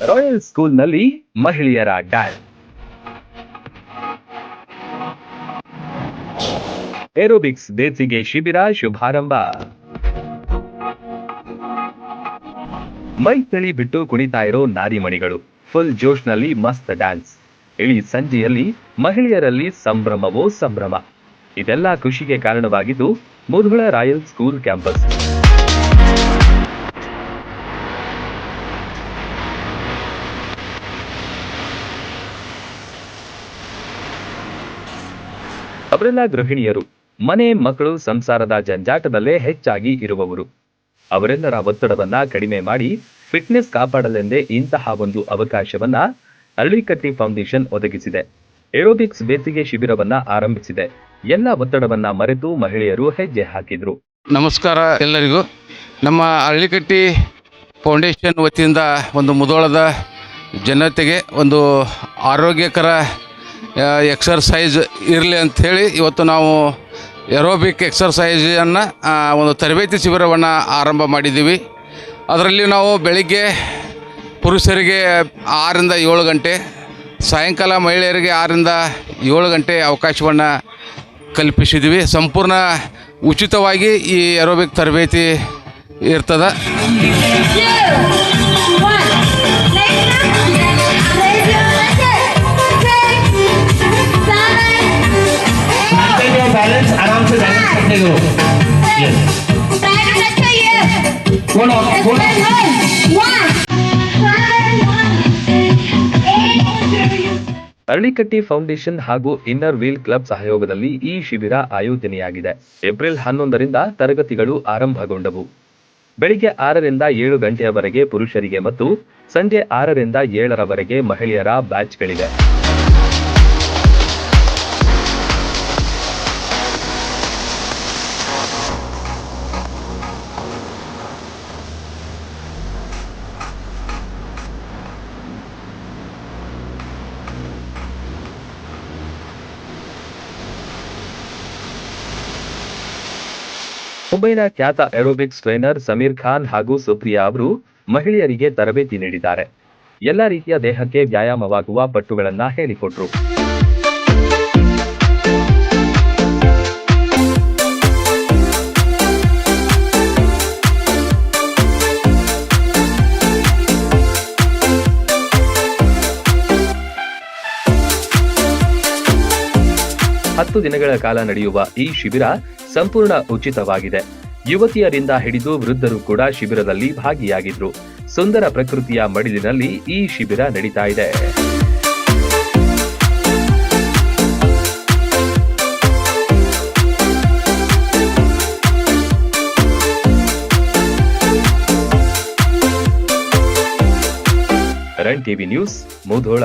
Royal ಸ್ಕೂಲ್ನಲ್ಲಿ ಮಹಿಳೆಯರ dance aerobics ಬೇಸಿಗೆ ಶಿಬಿರ ಶುಭಾರಂಭ. ಮೈ ತಳಿ ಬಿಟ್ಟು ಕುಣಿತಾ ಇರೋ ನಾರಿಮಣಿಗಳು ಫುಲ್ ಜೋಶ್ನಲ್ಲಿ ಮಸ್ತ್ ಡ್ಯಾನ್ಸ್ ಇಳಿ ಸಂಜೆಯಲ್ಲಿ ಮಹಿಳೆಯರಲ್ಲಿ ಸಂಭ್ರಮವೋ ಸಂಭ್ರಮ. ಇದೆಲ್ಲ ಖುಷಿಗೆ ಕಾರಣವಾಗಿದ್ದು ಮುಧುಳ ರಾಯಲ್ ಸ್ಕೂಲ್ ಕ್ಯಾಂಪಸ್. ಅವರೆಲ್ಲ ಗೃಹಿಣಿಯರು. ಮನೆ, ಮಕ್ಕಳು, ಸಂಸಾರದ ಜಂಜಾಟದಲ್ಲೇ ಹೆಚ್ಚಾಗಿ ಇರುವವರು. ಅವರೆಲ್ಲರ ಒತ್ತಡವನ್ನ ಕಡಿಮೆ ಮಾಡಿ ಫಿಟ್ನೆಸ್ ಕಾಪಾಡಲೆಂದೇ ಇಂತಹ ಒಂದು ಅವಕಾಶವನ್ನ ಅರಳಿಕಟ್ಟಿ ಫೌಂಡೇಶನ್ ಒದಗಿಸಿದೆ. ಏರೋಬಿಕ್ಸ್ ಬೇಸಿಗೆ ಶಿಬಿರವನ್ನ ಆರಂಭಿಸಿದೆ. ಎಲ್ಲ ಒತ್ತಡವನ್ನ ಮರೆತು ಮಹಿಳೆಯರು ಹೆಜ್ಜೆ ಹಾಕಿದ್ರು. ನಮಸ್ಕಾರ ಎಲ್ಲರಿಗೂ. ನಮ್ಮ ಅರಳಿಕಟ್ಟಿ ಫೌಂಡೇಶನ್ ವತಿಯಿಂದ ಒಂದು ಮುದೋಳದ ಜನತೆಗೆ ಒಂದು ಆರೋಗ್ಯಕರ ಎಕ್ಸರ್ಸೈಜ್ ಇರಲಿ ಅಂಥೇಳಿ ಇವತ್ತು ನಾವು ಎರೋಬಿಕ್ ಎಕ್ಸರ್ಸೈಜನ್ನು ಒಂದು ತರಬೇತಿ ಶಿಬಿರವನ್ನು ಆರಂಭ ಮಾಡಿದ್ದೀವಿ. ಅದರಲ್ಲಿ ನಾವು ಬೆಳಿಗ್ಗೆ ಪುರುಷರಿಗೆ ಆರರಿಂದ ಏಳು ಗಂಟೆ, ಸಾಯಂಕಾಲ ಮಹಿಳೆಯರಿಗೆ ಆರರಿಂದ ಏಳು ಗಂಟೆ ಅವಕಾಶವನ್ನು ಕಲ್ಪಿಸಿದ್ವಿ ಸಂಪೂರ್ಣ ಉಚಿತವಾಗಿ ಈ ಎರೋಬಿಕ್ ತರಬೇತಿ ಇರ್ತದೆ. you. Yes. ಅರಳಿಕಟ್ಟಿ ಫೌಂಡೇಶನ್ ಹಾಗೂ ಇನ್ನರ್ ವೀಲ್ ಕ್ಲಬ್ ಸಹಯೋಗದಲ್ಲಿ ಈ ಶಿಬಿರ ಆಯೋಜನೆಯಾಗಿದೆ ಏಪ್ರಿಲ್ ಹನ್ನೊಂದರಿಂದ ತರಗತಿಗಳು ಆರಂಭಗೊಂಡವು ಬೆಳಿಗ್ಗೆ ಆರರಿಂದ ಏಳು ಗಂಟೆಯವರೆಗೆ ಪುರುಷರಿಗೆ ಮತ್ತು ಸಂಜೆ ಆರರಿಂದ ಏಳರವರೆಗೆ ಮಹಿಳೆಯರ ಬ್ಯಾಚ್ಗಳಿವೆ ಮುಂಬೈನ ಖ್ಯಾತ ಏರೋಬಿಕ್ಸ್ ಟ್ರೈನರ್ ಸಮೀರ್ ಖಾನ್ ಹಾಗೂ ಸುಪ್ರಿಯಾ ಅವರು ಮಹಿಳೆಯರಿಗೆ ತರಬೇತಿ ನೀಡಿದ್ದಾರೆ. ಎಲ್ಲ ರೀತಿಯ ದೇಹಕ್ಕೆ ವ್ಯಾಯಾಮವಾಗುವ ಪಟ್ಟುಗಳನ್ನ ಹೇಳಿಕೊಟ್ರು. ಹತ್ತು ದಿನಗಳ ಕಾಲ ನಡೆಯುವ ಈ ಶಿಬಿರ ಸಂಪೂರ್ಣ ಉಚಿತವಾಗಿದೆ. ಯುವತಿಯರಿಂದ ಹಿಡಿದು ವೃದ್ಧರು ಕೂಡ ಶಿಬಿರದಲ್ಲಿ ಭಾಗಿಯಾಗಿದ್ರು. ಸುಂದರ ಪ್ರಕೃತಿಯ ಮಡಿಲಿನಲ್ಲಿ ಈ ಶಿಬಿರ ನಡೀತಾ ಇದೆ. Run TV news, Mudhol.